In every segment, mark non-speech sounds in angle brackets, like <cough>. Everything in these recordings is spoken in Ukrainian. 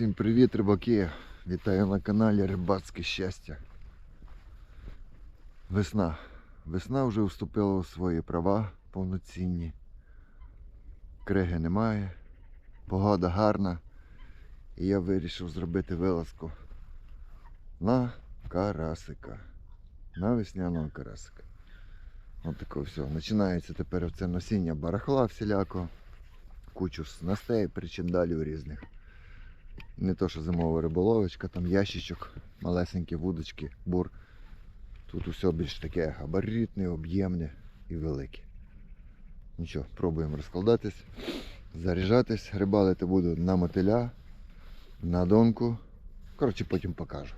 Всім привіт, рибаки! Вітаю на каналі Рибацьке щастя. Весна. Весна вже вступила у свої права повноцінні. Криги немає, погода гарна. І я вирішив зробити вилазку на карасика. На весняного карасика. От таке все. Починається тепер це носіння барахла всілякого. Кучу снастей, причиндалів різних. Не то, що зимова риболовочка, там ящичок, малесенькі вудочки, бур. Тут усе більш таке габаритне, об'ємне і велике. Нічого, пробуємо розкладатись, заряджатись, рибалити буду на мотиля, на донку. Коротше, потім покажу.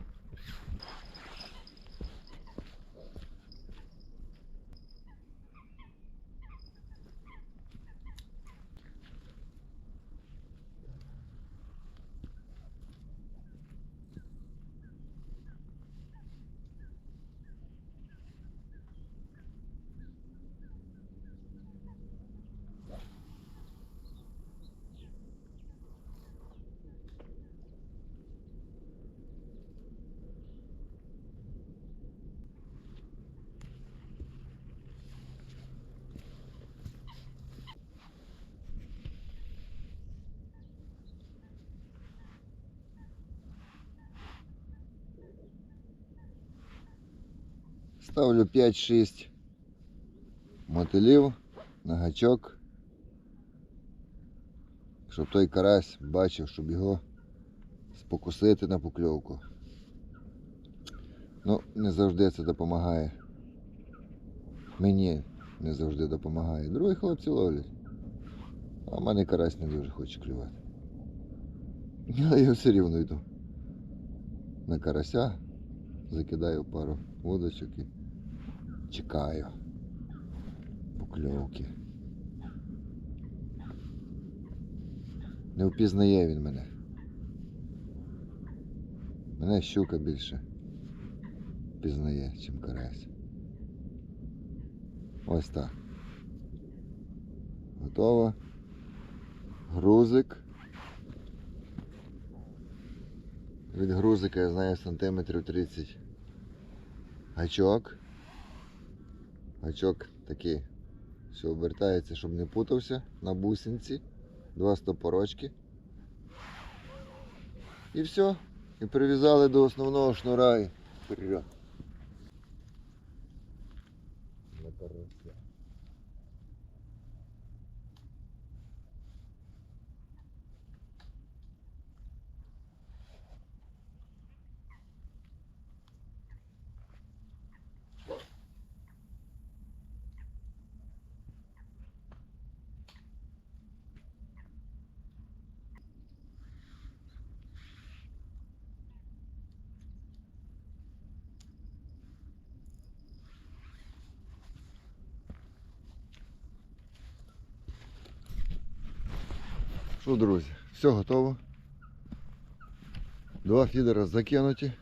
Ставлю 5-6 мотилів на гачок. Щоб той карась бачив, щоб його спокусити на покльовку. Ну, не завжди це допомагає. Мені не завжди допомагає. Другі хлопці ловлять. А в мене карась не дуже хоче клювати. Але я все рівно йду. На карася закидаю пару водочок і чекаю покльовки. Не впізнає він мене. Мене щука більше впізнає, чим карась. Ось так. Готово. Грузик. Від грузика я знаю сантиметрів 30 гачок. Гачок такий, що обертається, щоб не путався на бусинці. Два стопорочки. І все. І прив'язали до основного шнура і вперед. Що, друзі, все готово. Два фідера закинуті.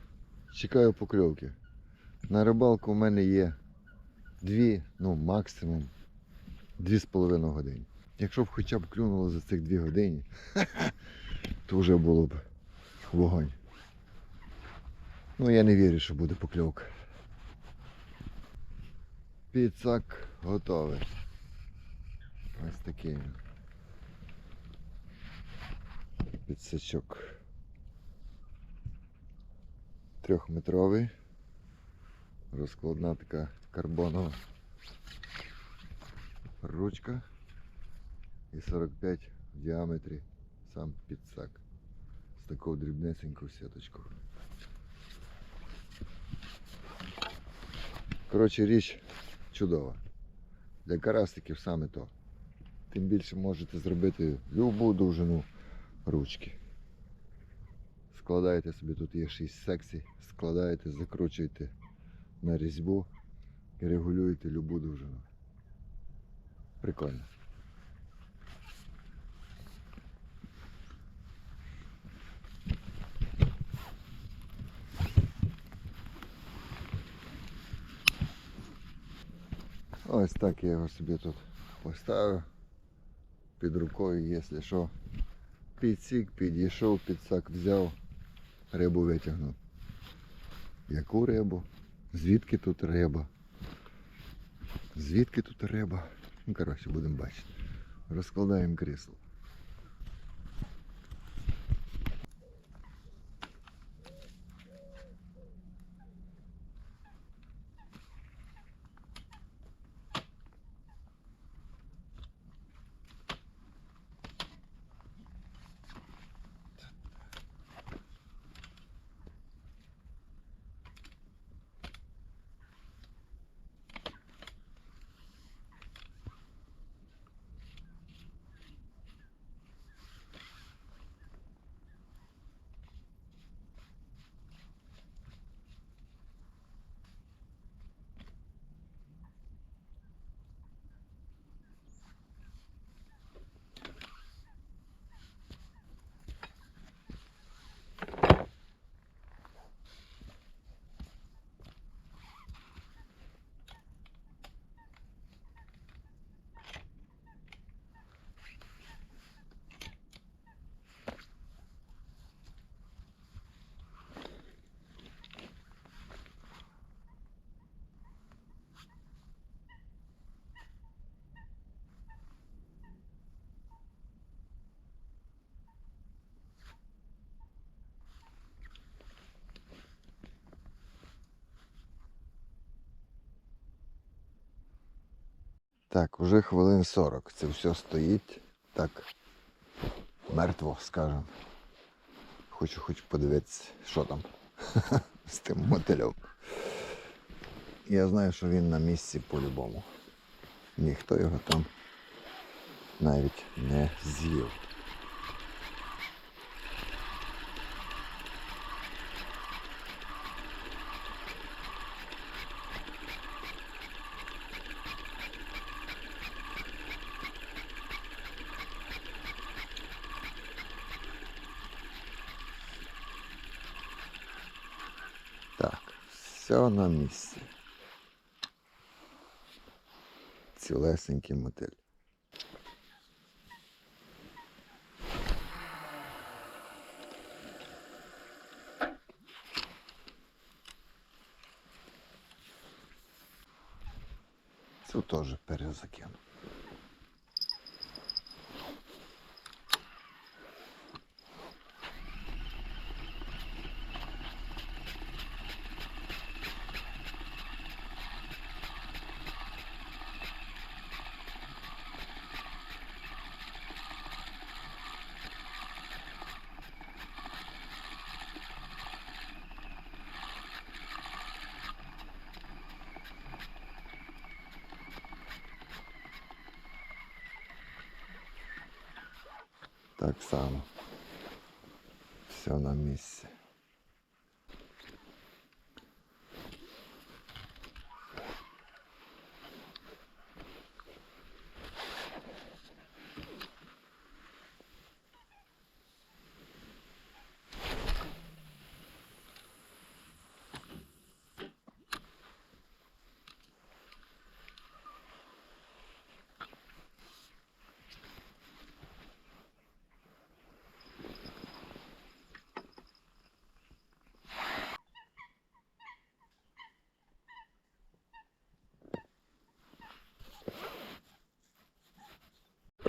Чекаю покльовки. На рибалку в мене є дві, ну максимум дві з половиною години. Якщо б хоча б клюнуло за цих дві години, <laughs> то вже було б вогонь. Ну я не вірю, що буде покльовка. Піцак готовий. Ось такий. він. Підсачок. Трьохметровий. Розкладна така карбонова ручка. І 45 в діаметрі сам підсак. З такою дрібнесенькою сіточкою. Коротше, річ чудова. Для карасиків саме то. Тим більше можете зробити любу довжину ручки. Складаєте собі, тут є 6 секцій, складаєте, закручуєте на різьбу і регулюєте любу довжину. Прикольно. Ось так я його собі тут поставив під рукою, якщо що, Підсік, підійшов, підсак взяв, рибу витягнув. Яку рибу? Звідки тут риба? Звідки тут риба? Ну, коротше, будемо бачити. Розкладаємо крісло. Так, уже хвилин 40. Це все стоїть так мертво, скажем. Хочу хоч подивитися, що там <laughs> з тим мотилем. Я знаю, що він на місці по-любому. Ніхто його там навіть не з'їв. Так, все на місці. Цілесенький мотиль. Цю теж перезакину. Так само. Все на місці.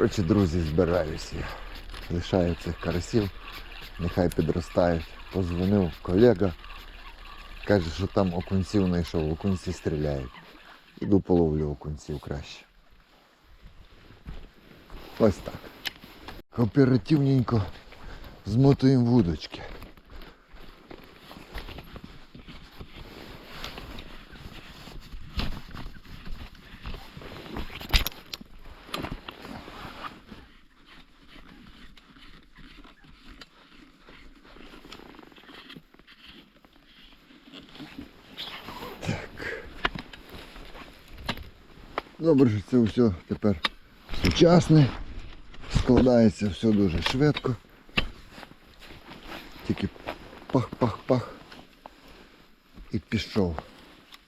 Коротше, друзі, збираюся. Лишаю цих карасів, нехай підростають. Позвонив колега, каже, що там окунців знайшов, окунці стріляють. Іду половлю окунців краще. Ось так. Оперативненько змотуємо вудочки. Що це все тепер сучасне. Складається все дуже швидко. Тільки пах-пах-пах і пішов.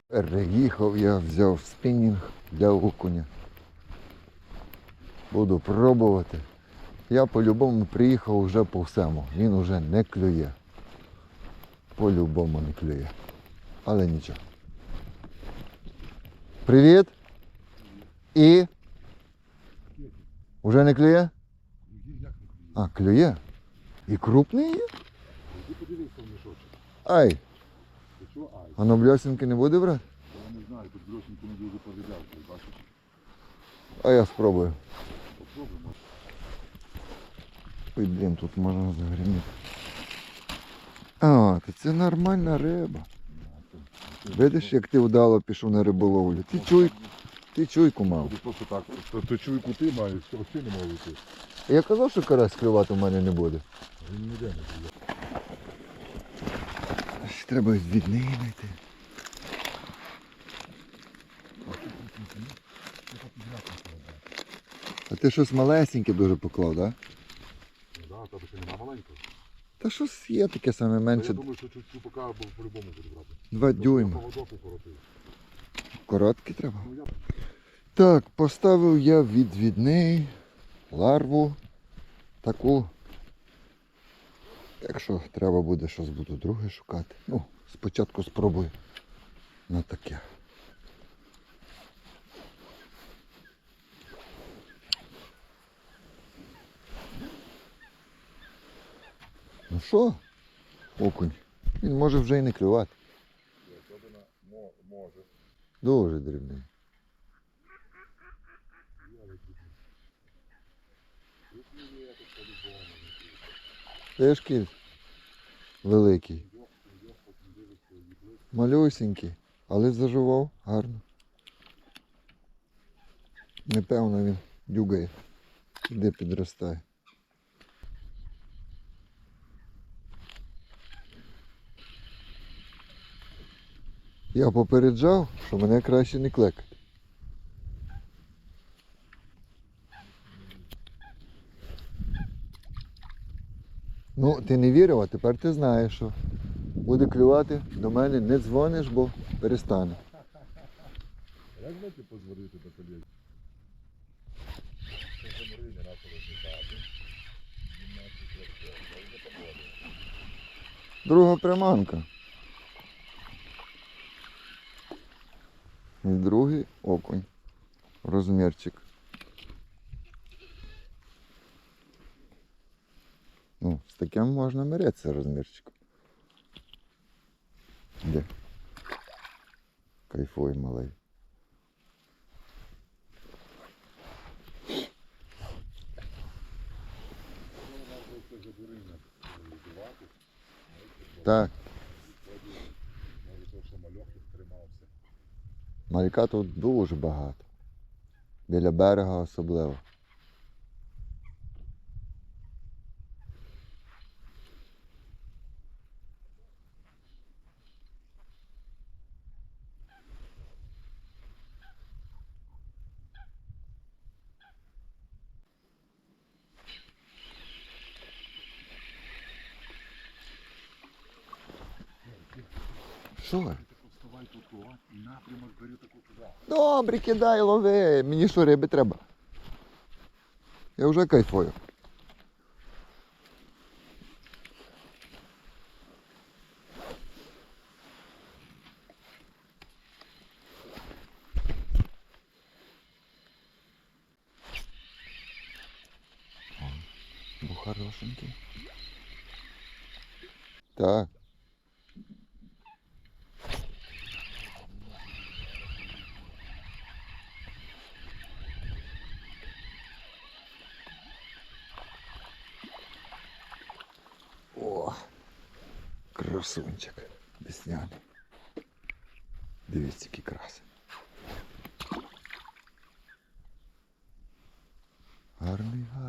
Переїхав я, взяв спінінг для окуня. Буду пробувати. Я по-любому приїхав вже по всьому. Він уже не клює. По-любому не клює. Але нічого. Привіт. І. Уже не клює? А, клює? І крупний є? Подивися в мішочок. Ай, а на бльосинки не буде брати? я не знаю, тут бльосинку не дуже повідав, бачиш. А я спробую. Попробуємо. Ой, блін, тут можна загриміти. А, то це нормальна риба. Видиш, як ти вдало пішов на риболовлю. Ти чуй, ти чуйку мав. Ти просто так, то, то чуйку ти маєш, що ти не мав йти. Я казав, що карась клювати в мене не буде. Він ніде не буде. Треба відвідний знайти. А ти щось малесеньке дуже поклав, так? Да? Ну да, тебе ще нема маленького. Та щось є таке саме менше. Я думаю, що цю поки по-любому буде брати. Два дюйма. Поводок укоротив. Короткі треба. Так, поставив я відвідний ларву таку. Якщо треба буде щось буду друге шукати. Ну, спочатку спробую на таке. Ну що, окунь? Він може вже і не клювати. може. Дуже дрібний. Теж великий. Малюсенький, але заживав гарно. Непевно він дюгає, де підростає. Я попереджав, що мене краще не клекати. Ну, ти не вірив, а тепер ти знаєш, що буде клювати, до мене не дзвониш, бо перестане. Як знаєте позвонити до колег? Це Марина нашого результату. Друга приманка. І другий окунь. Розмірчик. Ну, з таким можна миритися розмірчиком. Де? Кайфуй, малий. Так, Може, то, що мальок їх тримався. Малька тут дуже багато. Біля берега особливо. Що? Ти поставай тут о, і напрямок бери таку туди. Добре, кидай, лови. Мені що риби треба? Я вже кайфую. О, хорошенький. Так. Красунчик весняний. Дивіться, який красень. Гарний, гарний.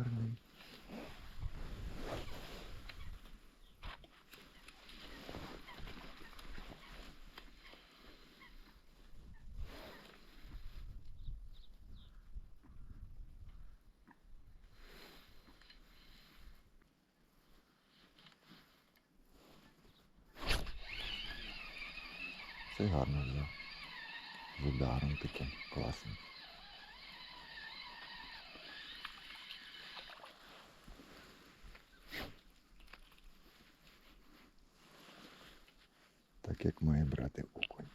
Це гарно вже З ударом таким класним. Так як має брати окунь.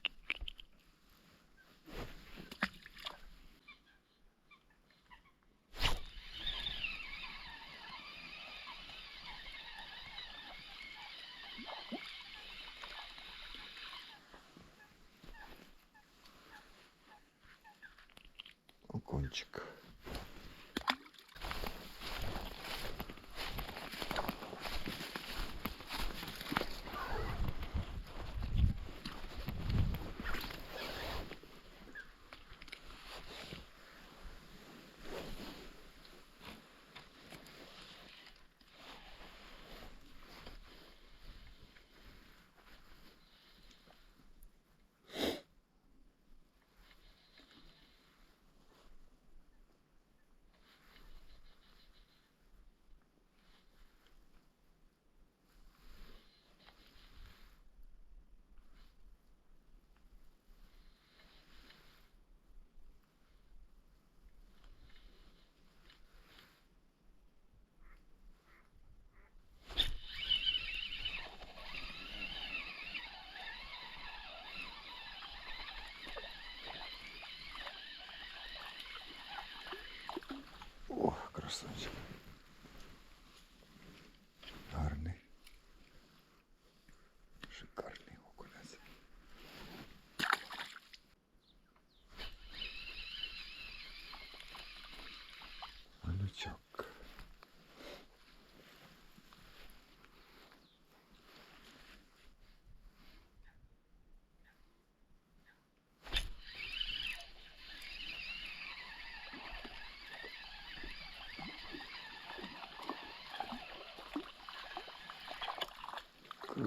О,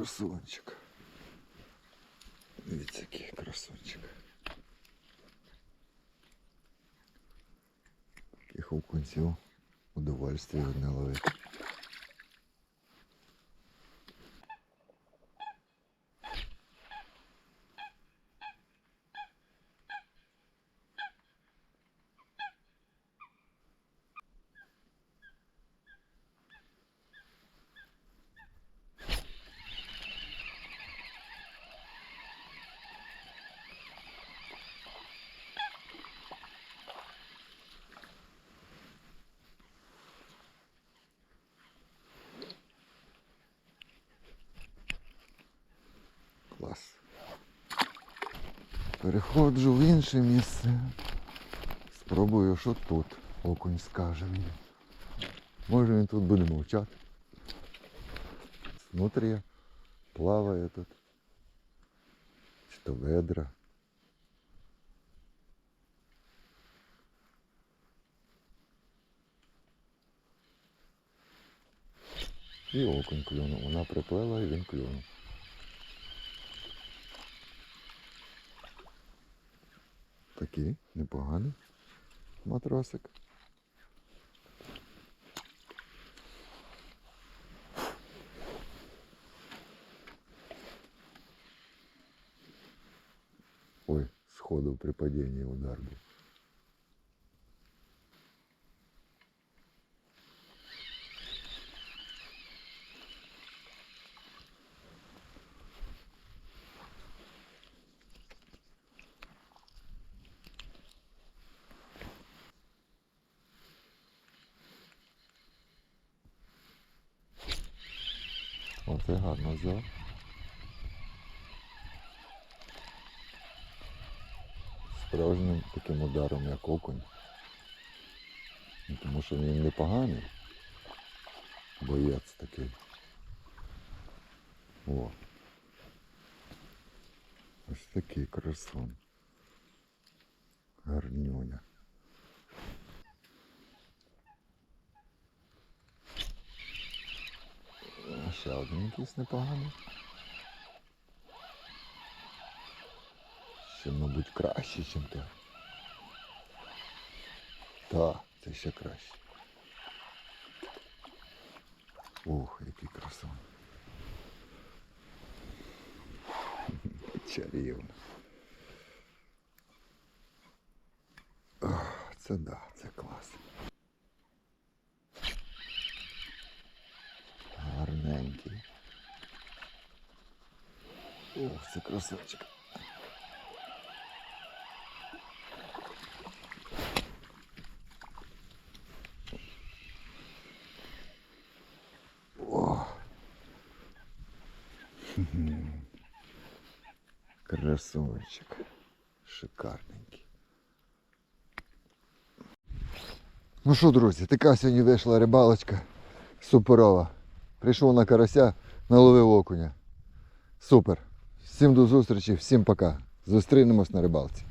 Красунчик. Дивіться, який красунчик. Таких окунців удовольствие одне ловити. Переходжу в інше місце. Спробую, що тут окунь скаже мені. Може він тут буде мовчати. Внутрі плаває тут. Чи то ведра. І окунь клюнув. Вона приплила і він клюнув. Такий непоганий матросик. Ой, сходу при падении удар был. Оце гарно взяв. Справжнім таким ударом, як окунь. Тому що він непоганий. Боєць такий. О. Ось такий красун. Гарнюня. А Ще один якийсь непоганий. Ще, мабуть, краще, ніж те. Так, це ще краще. Ух, який красун. <laughs> Чарівно. Це да, це клас. Гарненький. Ох, це красавчик. О. <laughs> Красавчик. Шикарненький. Ну що, друзі, така сьогодні вийшла рибалочка суперова. Прийшов на карася, наловив окуня. Супер. Всім до зустрічі, всім пока. Зустрінемось на рибалці.